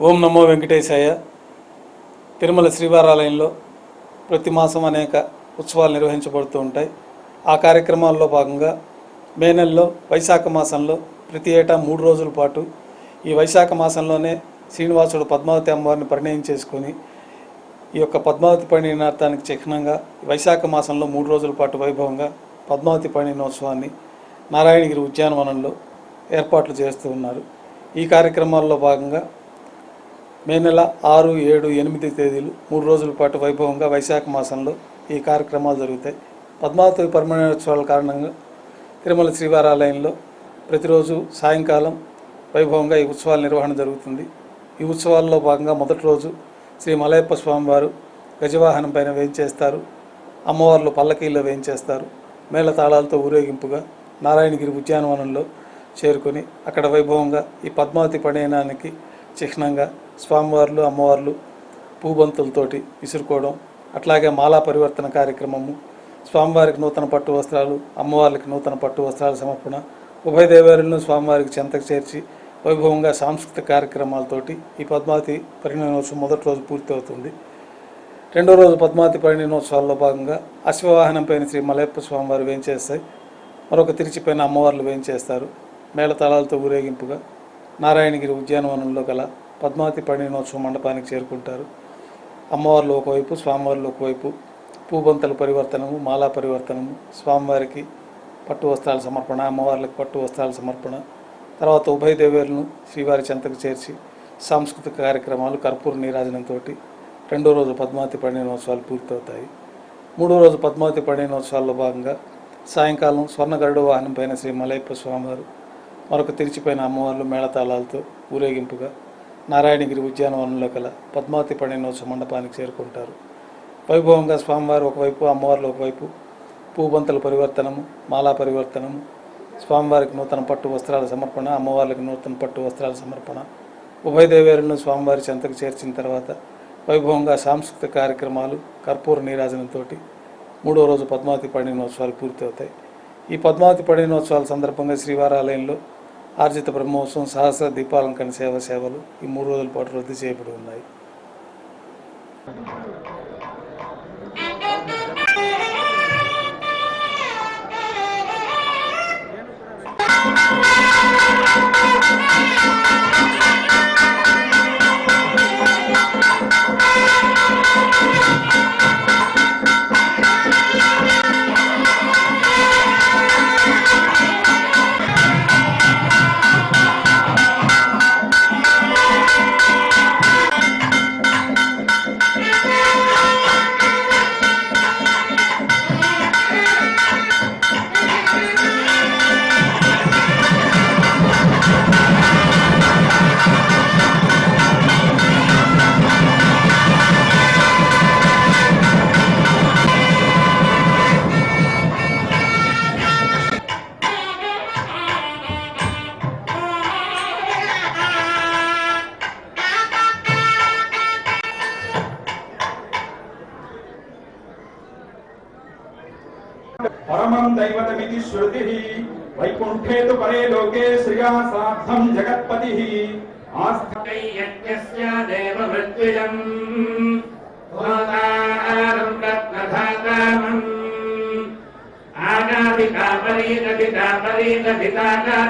ఓం నమో వెంకటేశాయ. తిరుమల శ్రీవారాలయంలో ప్రతి మాసం అనేక ఉత్సవాలు నిర్వహించబడుతూ ఉంటాయి. ఆ కార్యక్రమాల్లో భాగంగా మే నెలలో వైశాఖ మాసంలో ప్రతి ఏటా మూడు రోజుల పాటు ఈ వైశాఖ మాసంలోనే శ్రీనివాసుడు పద్మావతి అమ్మవారిని పరిణయం చేసుకొని ఈ యొక్క పద్మావతి పరిణయార్థానికి చిహ్నంగా వైశాఖ మాసంలో మూడు రోజుల పాటు వైభవంగా పద్మావతి పరిణయోత్సవాన్ని నారాయణగిరి ఉద్యానవనంలో ఏర్పాట్లు చేస్తూ ఉన్నారు. ఈ కార్యక్రమాల్లో భాగంగా మే నెల ఆరు ఏడు ఎనిమిది తేదీలు మూడు రోజుల పాటు వైభవంగా వైశాఖ మాసంలో ఈ కార్యక్రమాలు జరుగుతాయి. పద్మావతి పర్మణోత్సవాల కారణంగా తిరుమల శ్రీవారాలయంలో ప్రతిరోజు సాయంకాలం వైభవంగా ఈ ఉత్సవాల నిర్వహణ జరుగుతుంది. ఈ ఉత్సవాల్లో భాగంగా మొదటి రోజు శ్రీ మలయప్ప స్వామివారు గజవాహనం పైన వేయించేస్తారు అమ్మవార్లు పల్లకీల్లో వేయించేస్తారు మేళ తాళాలతో ఊరేగింపుగా నారాయణగిరి ఉద్యానవనంలో చేరుకొని అక్కడ వైభవంగా ఈ పద్మావతి పడయనానికి చిహ్నంగా స్వామివార్లు అమ్మవార్లు పూబంతులతోటి విసురుకోవడం అట్లాగే మాలా పరివర్తన కార్యక్రమము స్వామివారికి నూతన పట్టు వస్త్రాలు అమ్మవార్లకి నూతన పట్టు వస్త్రాల సమర్పణ ఉభయ దేవేరులను స్వామివారికి చెంతకు చేర్చి వైభవంగా సాంస్కృతిక కార్యక్రమాలతోటి ఈ పద్మావతి పరిణయోత్సవం మొదటి రోజు పూర్తవుతుంది. రెండో రోజు పద్మావతి పరిణయోత్సవాల్లో భాగంగా అశ్వవాహనం పైన శ్రీ మలయప్ప స్వామివారు వేయించేస్తాయి మరొక తిరిచిపైన అమ్మవార్లు వేయించేస్తారు మేళతాళాలతో ఊరేగింపుగా నారాయణగిరి ఉద్యానవనంలో గల పద్మావతి పండినోత్సవ మండపానికి చేరుకుంటారు. అమ్మవార్లు ఒకవైపు స్వామివార్లు ఒకవైపు పూబంతల పరివర్తనము మాలా పరివర్తనము స్వామివారికి పట్టు వస్త్రాల సమర్పణ అమ్మవార్లకు పట్టు వస్త్రాల సమర్పణ తర్వాత ఉభయ దేవేరులను శ్రీవారి చెంతకు చేర్చి సాంస్కృతిక కార్యక్రమాలు కర్పూర నీరాజనంతో రెండో రోజు పద్మావతి పండినోత్సవాలు పూర్తవుతాయి. మూడో రోజు పద్మావతి పండినోత్సవాల్లో భాగంగా సాయంకాలం స్వర్ణ గరుడ వాహనం పైన శ్రీ మలయప్ప స్వామివారు మరొక తెరిచిపోయిన అమ్మవార్లు మేళతాళాలతో ఊరేగింపుగా నారాయణగిరి ఉద్యానవనంలో గల పద్మావతి పడినోత్సవ మండపానికి చేరుకుంటారు. వైభవంగా స్వామివారు ఒకవైపు అమ్మవార్లు ఒకవైపు పూబంతల పరివర్తనము మాలా పరివర్తనము స్వామివారికి నూతన పట్టు వస్త్రాల సమర్పణ అమ్మవార్లకు నూతన పట్టు వస్త్రాల సమర్పణ. ఉభయదేవేరులను స్వామివారి చెంతకు చేర్చిన తర్వాత వైభవంగా సాంస్కృతిక కార్యక్రమాలు కర్పూర నీరాజనంతో మూడో రోజు పద్మావతి పండినోత్సవాలు పూర్తవుతాయి. ఈ పద్మావతి పడినోత్సవాల సందర్భంగా శ్రీవారాలయంలో ఆర్జిత బ్రహ్మోత్సవం సహస్ర దీపాలంకరణ సేవ సేవలు ఈ మూడు రోజుల పాటు రద్దు చేయబడి ఉన్నాయి. పరమం దైవతమితి శృతి వైకుంఠే తు పరే లోకే శ్రియా సార్థం జగత్పతి ఆస్థైయజ్ఞస్య దేవ మృత్యుజం హోతారం రత్నధాతామం ఆనాది కాపరీ నది కాపరీ నది